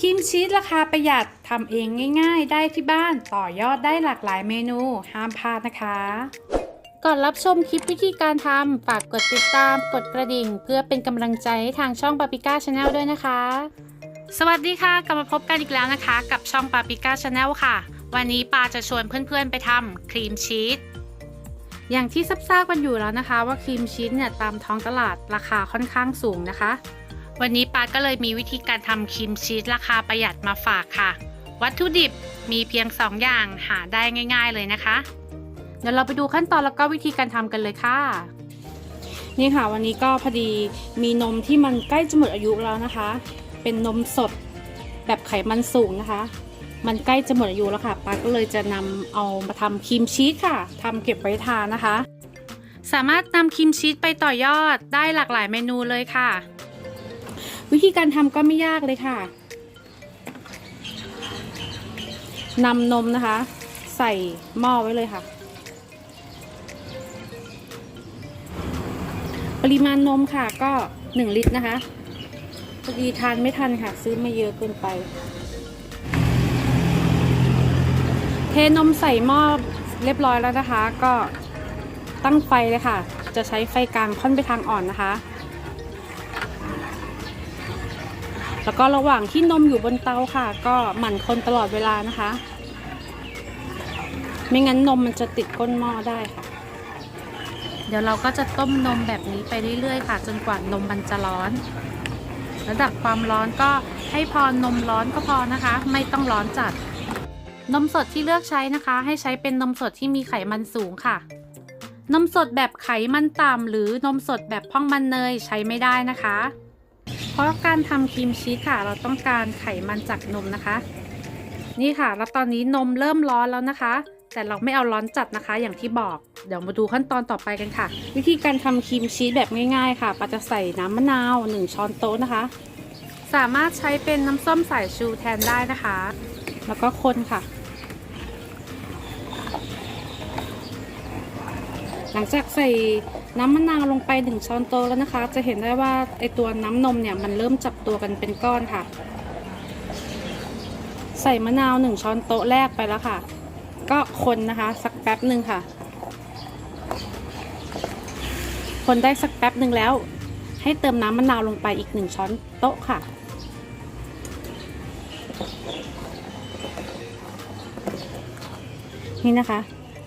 ครีมชีสราคาประหยัดทำเองง่าย ๆ ได้ที่บ้านต่อยอดได้หลากหลายเมนู ห้ามพลาดนะคะ ก่อนรับชมคลิปวิธีการทำฝากกดติดตามกดกระดิ่ง เพื่อเป็นกำลังใจให้ทางช่องปาปิก้าชาแนลด้วยนะคะ สวัสดีค่ะ กลับมาพบกันอีกแล้วนะคะ กับช่องปาปิก้าชาแนลค่ะ วันนี้ปาจะชวนเพื่อนๆไปทำครีมชีสอย่างที่ทราบกันอยู่แล้วนะคะ ว่าครีมชีสเนี่ยตามท้องตลาดราคาค่อนข้างสูงนะคะ วันนี้ปาก็เลยมีวิธีการทำครีมชีสราคาประหยัดมาฝากค่ะ วัตถุดิบมีเพียง 2 อย่างหาได้ง่าย ๆ เลยนะคะ เดี๋ยวเราไปดูขั้นตอนแล้วก็วิธีการทำกันเลยค่ะ นี่ค่ะวันนี้ก็พอดีมีนมที่มันใกล้จะหมดอายุแล้วนะคะ เป็นนมสดแบบไขมันสูงนะคะ มันใกล้จะหมดอายุแล้วค่ะปาก็เลยจะนำเอามาทำครีมชีสค่ะทำเก็บไว้ทานนะคะ สามารถนำครีมชีสไปต่อยอดได้หลากหลายเมนูเลยค่ะ วิธีการทำก็ไม่ยากเลยค่ะนำนมนะคะ ใส่หม้อไว้เลยค่ะ ปริมาณนมค่ะก็ 1 ลิตรนะคะพอดีทานไม่ทันค่ะ ซื้อมาเยอะเกินไป เทนมใส่หม้อเรียบร้อยแล้วนะคะ ก็ตั้งไฟเลยค่ะ จะใช้ไฟกลางค่อนไปทางอ่อนนะคะ แล้วก็ระหว่างที่นมอยู่บนเตาค่ะ ก็หมั่นคนตลอดเวลานะคะ ไม่งั้นนมมันจะติดก้นหม้อได้ค่ะ เดี๋ยวเราก็จะต้มนมแบบนี้ไปเรื่อยๆค่ะ จนกว่านมมันจะร้อน ระดับความร้อนก็ให้พอนมร้อนก็พอนะคะ ไม่ต้องร้อนจัด นมสดที่เลือกใช้นะคะ ให้ใช้เป็นนมสดที่มีไขมันสูงค่ะ นมสดแบบไขมันต่ำหรือนมสดแบบพ่องมันเนยใช้ไม่ได้นะคะ เพราะการทำครีมชีสค่ะ เราต้องการไขมันจากนมนะคะ นี่ค่ะ แล้วตอนนี้นมเริ่มร้อนแล้วนะคะ แต่เราไม่เอาร้อนจัดนะคะ อย่างที่บอก เดี๋ยวมาดูขั้นตอนต่อไปกันค่ะ วิธีการทำครีมชีสแบบง่าย ๆ ค่ะปาจะใส่น้ำมะนาว 1 ช้อนโต๊ะนะคะ สามารถใช้เป็นน้ำส้มสายชูแทนได้นะคะ แล้วก็คนค่ะหลังจากใส่ น้ำมะนาวลงไป1ช้อนโต๊ะแล้วนะคะ จะเห็นได้ว่าไอตัวน้ำนมเนี่ยมันเริ่มจับตัวกันเป็นก้อนค่ะ ใส่มะนาว1ช้อนโต๊ะแรกไปแล้วค่ะ ก็คนนะคะสักแป๊บหนึ่งค่ะ คนได้สักแป๊บหนึ่งแล้ว ให้เติมน้ำมะนาวลงไปอีก1ช้อนโต๊ะค่ะนี่นะคะ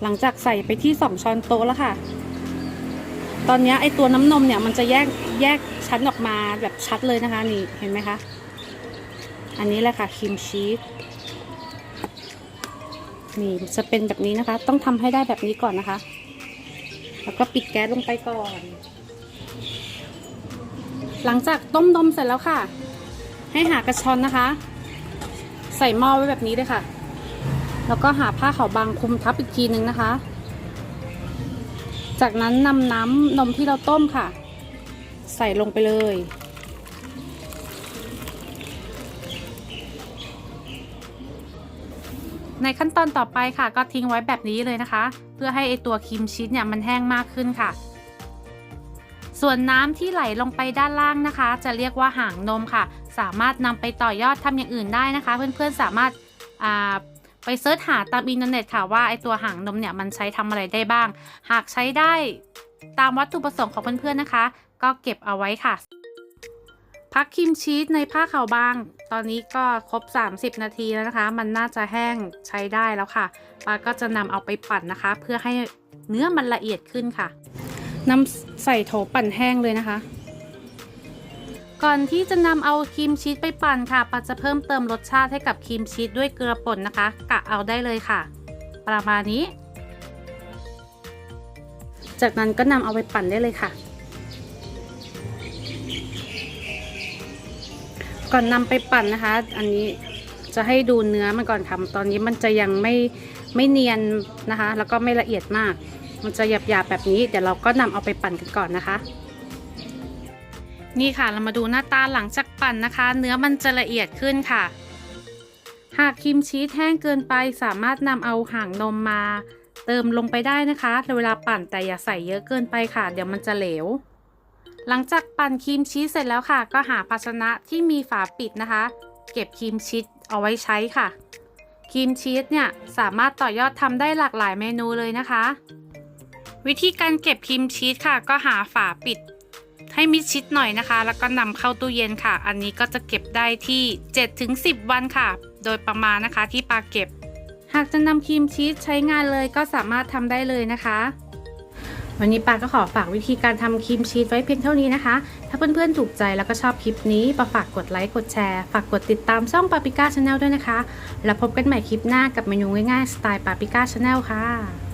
หลังจากใส่ไปที่ 2 ช้อนโต๊ะแล้วค่ะ ตอนนี้ไอตัวน้ำนมเนี่ยมันจะแยกแยกชั้นออกมาแบบชัดเลยนะคะนี่เห็นไหมคะ อันนี้แหละค่ะครีมชีสนี่จะเป็นแบบนี้นะคะ ต้องทำให้ได้แบบนี้ก่อนนะคะ แล้วก็ปิดแก๊สลงไปก่อน หลังจากต้มนมเสร็จแล้วค่ะ ให้หากระชอนนะคะ ใส่หม้อไว้แบบนี้เลยค่ะ แล้วก็หาผ้าขาวบางคลุมทับอีกทีนึงนะคะ จากนั้นนำน้ำนมที่เราต้มค่ะ ใส่ลงไปเลย ในขั้นตอนต่อไปค่ะ ก็ทิ้งไว้แบบนี้เลยนะคะ เพื่อให้ไอตัวครีมชีสเนี่ยมันแห้งมากขึ้นค่ะ ส่วนน้ำที่ไหลลงไปด้านล่างนะคะ จะเรียกว่าหางนมค่ะ สามารถนำไปต่อยอดทำอย่างอื่นได้นะคะ เพื่อนๆสามารถอ่า ไปเซิร์ชหาตามอินเทอร์เน็ตค่ะว่าไอตัวหางนมเนี่ยมันใช้ทำอะไรได้บ้าง หากใช้ได้ตามวัตถุประสงค์ของเพื่อนๆนะคะ ก็เก็บเอาไว้ค่ะ พักครีมชีสในผ้าขาวบาง ตอนนี้ก็ครบ 30 นาทีแล้วนะคะ มันน่าจะแห้งใช้ได้แล้วค่ะปาก็จะนำเอาไปปั่นนะคะ เพื่อให้เนื้อมันละเอียดขึ้นค่ะนำใส่โถปั่นแห้งเลยนะคะ ก่อนที่จะนำเอาครีมชีสไปปั่นค่ะปาจะเพิ่มเติมรสชาติให้กับครีมชีสด้วยเกลือป่นนะคะ กะเอาได้เลยค่ะ ประมาณนี้ จากนั้นก็นำเอาไปปั่นได้เลยค่ะ ก่อนนำไปปั่นนะคะ อันนี้จะให้ดูเนื้อมันก่อนค่ะตอนนี้มันจะยังไม่ไม่เนียนนะคะ แล้วก็ไม่ละเอียดมาก มันจะหยาบๆแบบนี้ เดี๋ยวเราก็นำเอาไปปั่นกันก่อนนะคะ นี่ค่ะเรามาดูหน้าตาหลังจากปั่นนะคะ เนื้อมันจะละเอียดขึ้นค่ะ หากครีมชีสแห้งเกินไปสามารถนำเอาหางนมมา เติมลงไปได้นะคะเวลาปั่นแต่อย่าใส่เยอะเกินไปค่ะ เดี๋ยวมันจะเหลว หลังจากปั่นครีมชีสเสร็จแล้วค่ะ ก็หาภาชนะที่มีฝาปิดนะคะ เก็บครีมชีสเอาไว้ใช้ค่ะครีมชีสเนี่ยสามารถต่อยอดทำได้หลากหลายเมนูเลยนะคะ วิธีการเก็บครีมชีสค่ะ ก็หาฝาปิด ให้มิดชิดหน่อยนะคะ แล้วก็นำเข้าตู้เย็นค่ะ อันนี้ก็จะเก็บได้ที่ 7-10 วันค่ะ โดยประมาณนะคะที่ปาเก็บ หากจะนำครีมชีสใช้งานเลยก็สามารถทำได้เลยนะคะวันนี้ปาก็ขอฝากวิธีการทำครีมชีสไว้เพียงเท่านี้นะคะ ถ้าเพื่อนๆถูกใจแล้วก็ชอบคลิปนี้ปาฝากกดไลค์กดแชร์ ฝากกดติดตามช่องปาปิก้าชาแนลด้วยนะคะ แล้วพบกันใหม่คลิปหน้ากับเมนูง่ายๆสไตล์ปาปิก้าชาแนลค่ะ